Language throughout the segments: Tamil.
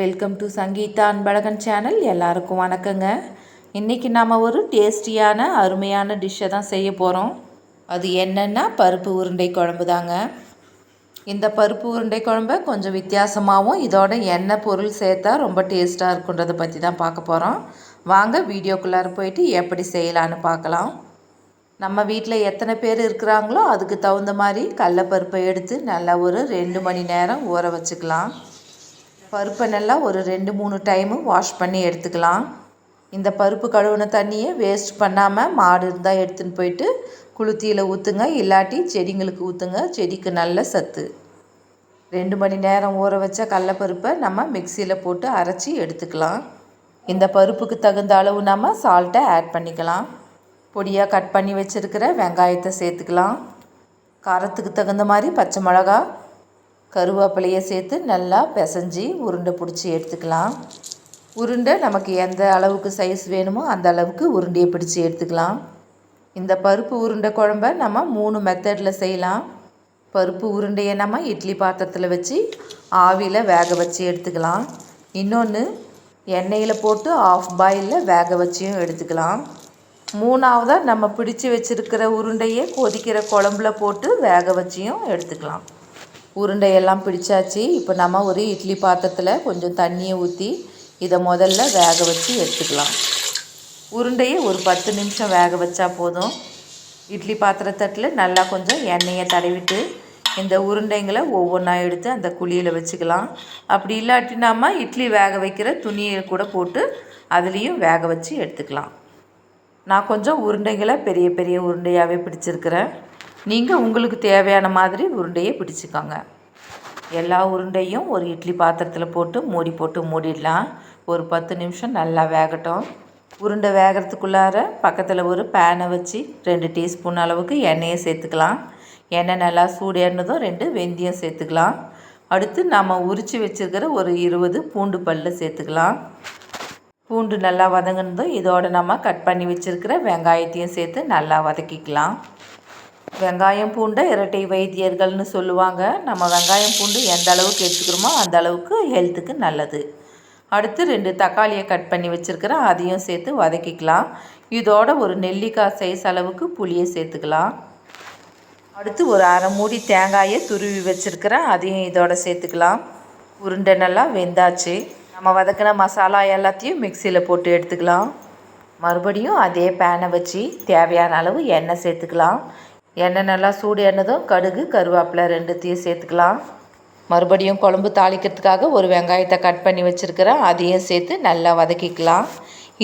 Welcome to Sangeetha Anbazhagan channel எல்லாருக்கும் வணக்கங்க. இன்றைக்கி நாம் ஒரு டேஸ்டியான அருமையான டிஷ்ஷை தான் செய்ய போகிறோம் அது என்னென்னா பருப்பு உருண்டை குழம்பு தாங்க. இந்த பருப்பு உருண்டை குழம்ப கொஞ்சம் வித்தியாசமாகவும் இதோட எண்ணெய் பொருள் சேர்த்தா ரொம்ப டேஸ்ட்டாக இருக்குன்றதை பற்றி தான் பார்க்க போகிறோம் வாங்க வீடியோக்குள்ளார போயிட்டு எப்படி செய்யலான்னு பார்க்கலாம். நம்ம வீட்டில் எத்தனை பேர் இருக்கிறாங்களோ அதுக்கு தகுந்த மாதிரி கடலப்பருப்பை எடுத்து நல்லா ஒரு ரெண்டு மணி நேரம் ஊற வச்சுக்கலாம். பருப்பை நல்லா ஒரு ரெண்டு மூணு டைமு வாஷ் பண்ணி எடுத்துக்கலாம். இந்த பருப்பு கழுவுன தண்ணியை வேஸ்ட் பண்ணாமல் மாடு இருந்தால் எடுத்துன்னு போயிட்டு குளுத்தியில் ஊற்றுங்க இல்லாட்டி செடிங்களுக்கு ஊற்றுங்க செடிக்கு நல்ல சத்து. ரெண்டு மணி நேரம் ஊற வச்ச கடலப்பருப்பை நம்ம மிக்சியில் போட்டு அரைச்சி எடுத்துக்கலாம். இந்த பருப்புக்கு தகுந்த அளவு நம்ம சால்ட்டை ஆட் பண்ணிக்கலாம். பொடியாக கட் பண்ணி வச்சுருக்கிற வெங்காயத்தை சேர்த்துக்கலாம். காரத்துக்கு தகுந்த மாதிரி பச்சை மிளகா கருவேப்பிலையை சேர்த்து நல்லா பிசைஞ்சி உருண்டை பிடிச்சி எடுத்துக்கலாம். உருண்டை நமக்கு எந்த அளவுக்கு சைஸ் வேணுமோ அந்த அளவுக்கு உருண்டையை பிடிச்சி எடுத்துக்கலாம். இந்த பருப்பு உருண்டை குழம்ப நம்ம மூணு மெத்தடில் செய்யலாம். பருப்பு உருண்டையை நம்ம இட்லி பாத்திரத்தில் வச்சு ஆவியில் வேக வச்சு எடுத்துக்கலாம். இன்னொன்று எண்ணெயில் போட்டு ஆஃப் பாயிலில் வேக வச்சியும் எடுத்துக்கலாம். மூணாவதாக நம்ம பிடிச்சி வச்சுருக்கிற உருண்டையை கொதிக்கிற குழம்புல போட்டு வேக வச்சியும் எடுத்துக்கலாம். உருண்டையெல்லாம் பிடிச்சாச்சு. இப்போ நம்ம ஒரு இட்லி பாத்திரத்தில் கொஞ்சம் தண்ணியை ஊற்றி இதை முதல்ல வேக வச்சு எடுத்துக்கலாம். உருண்டையை ஒரு பத்து நிமிஷம் வேக வச்சா போதும். இட்லி பாத்திரத்தட்டில் நல்லா கொஞ்சம் எண்ணெயை தடவிட்டு இந்த உருண்டைங்களை ஒவ்வொன்றா எடுத்து அந்த குழியில் வச்சுக்கலாம். அப்படி இல்லாட்டி நம்ம இட்லி வேக வைக்கிற துணியை கூட போட்டு அதுலேயும் வேக வச்சு எடுத்துக்கலாம். நான் கொஞ்சம் உருண்டைங்களை பெரிய பெரிய உருண்டையாகவே பிடிச்சிருக்கிறேன். நீங்கள் உங்களுக்கு தேவையான மாதிரி உருண்டையை பிடிச்சிக்கோங்க. எல்லா உருண்டையும் ஒரு இட்லி பாத்திரத்தில் போட்டு மூடி போட்டு மூடிடலாம். ஒரு பத்து நிமிஷம் நல்லா வேகட்டும். உருண்டை வேகிறதுக்குள்ளார பக்கத்தில் ஒரு பேனை வச்சு ரெண்டு டீஸ்பூன் அளவுக்கு எண்ணெயை சேர்த்துக்கலாம். எண்ணெய் நல்லா சூடு எண்ணதும் ரெண்டு வெந்தயம் சேர்த்துக்கலாம். அடுத்து நம்ம உரித்து வச்சுருக்கிற ஒரு இருபது பூண்டு பல்ல சேர்த்துக்கலாம். பூண்டு நல்லா வதங்கினதும் இதோடு நம்ம கட் பண்ணி வச்சுருக்கிற வெங்காயத்தையும் சேர்த்து நல்லா வதக்கிக்கலாம். வெங்காயம் பூண்டை இரட்டை வைத்தியர்கள்னு சொல்லுவாங்க. நம்ம வெங்காயம் பூண்டு எந்த அளவுக்கு எடுத்துக்கிறோமோ அந்த அளவுக்கு ஹெல்த்துக்கு நல்லது. அடுத்து ரெண்டு தக்காளியை கட் பண்ணி வச்சுருக்கிறேன். அதையும் சேர்த்து வதக்கிக்கலாம். இதோட ஒரு நெல்லிக்காய் சைஸ் அளவுக்கு புளியை சேர்த்துக்கலாம். அடுத்து ஒரு அரை மூடி தேங்காயை துருவி வச்சுருக்கிறேன். அதையும் இதோட சேர்த்துக்கலாம். உருண்டை நல்லா வெந்தாச்சு. நம்ம வதக்கின மசாலா எல்லாத்தையும் மிக்சியில் போட்டு எடுத்துக்கலாம். மறுபடியும் அதே பேனை வச்சு தேவையான அளவு எண்ணெய் சேர்த்துக்கலாம். எண்ணெய் நல்லா சூடு எண்ணதும் கடுகு கருவேப்பிலை ரெண்டுத்தையும் சேர்த்துக்கலாம். மறுபடியும் குழம்பு தாளிக்கிறதுக்காக ஒரு வெங்காயத்தை கட் பண்ணி வச்சுருக்கிறேன். அதையும் சேர்த்து நல்லா வதக்கிக்கலாம்.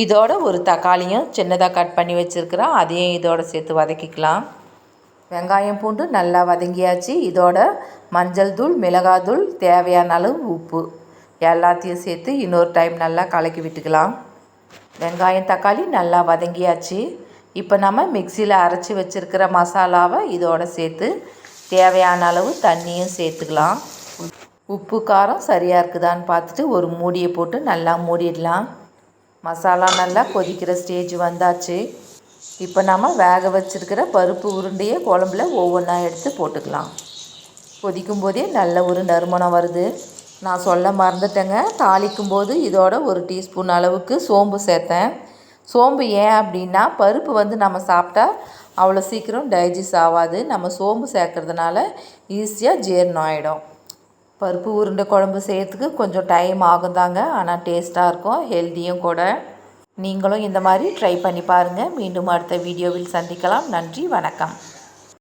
இதோட ஒரு தக்காளியும் சின்னதாக கட் பண்ணி வச்சுருக்கிறேன். அதையும் இதோட சேர்த்து வதக்கிக்கலாம். வெங்காயம் பூண்டு நல்லா வதங்கியாச்சு. இதோட மஞ்சள் தூள் மிளகாத்தூள் தேவையான அளவு உப்பு எல்லாத்தையும் சேர்த்து இன்னொரு டைம் நல்லா கலக்கி விட்டுக்கலாம். வெங்காயம் தக்காளி நல்லா வதங்கியாச்சு. இப்போ நம்ம மிக்சியில் அரைச்சி வச்சுருக்கிற மசாலாவை இதோட சேர்த்து தேவையான அளவு தண்ணியும் சேர்த்துக்கலாம். உப்பு காரம் சரியாக இருக்குதான்னு பார்த்துட்டு ஒரு மூடியை போட்டு நல்லா மூடிடலாம். மசாலா நல்லா கொதிக்கிற ஸ்டேஜ் வந்தாச்சு. இப்போ நம்ம வேக வச்சுருக்கிற பருப்பு உருண்டையை குழம்புல ஒவ்வொன்றா எடுத்து போட்டுக்கலாம். கொதிக்கும் போதே நல்ல ஒரு நறுமணம் வருது. நான் சொல்ல மறந்துட்டேங்க. தாளிக்கும் போது இதோட ஒரு டீஸ்பூன் அளவுக்கு சோம்பு சேர்த்தேன். சோம்பு ஏன் அப்படின்னா பருப்பு வந்து நம்ம சாப்பிட்டா அவ்வளோ சீக்கிரம் டைஜஸ்ட் ஆகாது. நம்ம சோம்பு சேர்க்குறதுனால ஈஸியாக ஜீரணம் ஆகிடும் பருப்பு உருண்டை குழம்பு செய்யறதுக்கு கொஞ்சம் டைம் ஆகும் தாங்க ஆனால் டேஸ்ட்டாக இருக்கும். ஹெல்த்தியும் கூட. நீங்களும் இந்த மாதிரி ட்ரை பண்ணி பாருங்கள் மீண்டும் அடுத்த வீடியோவில் சந்திக்கலாம். நன்றி வணக்கம்.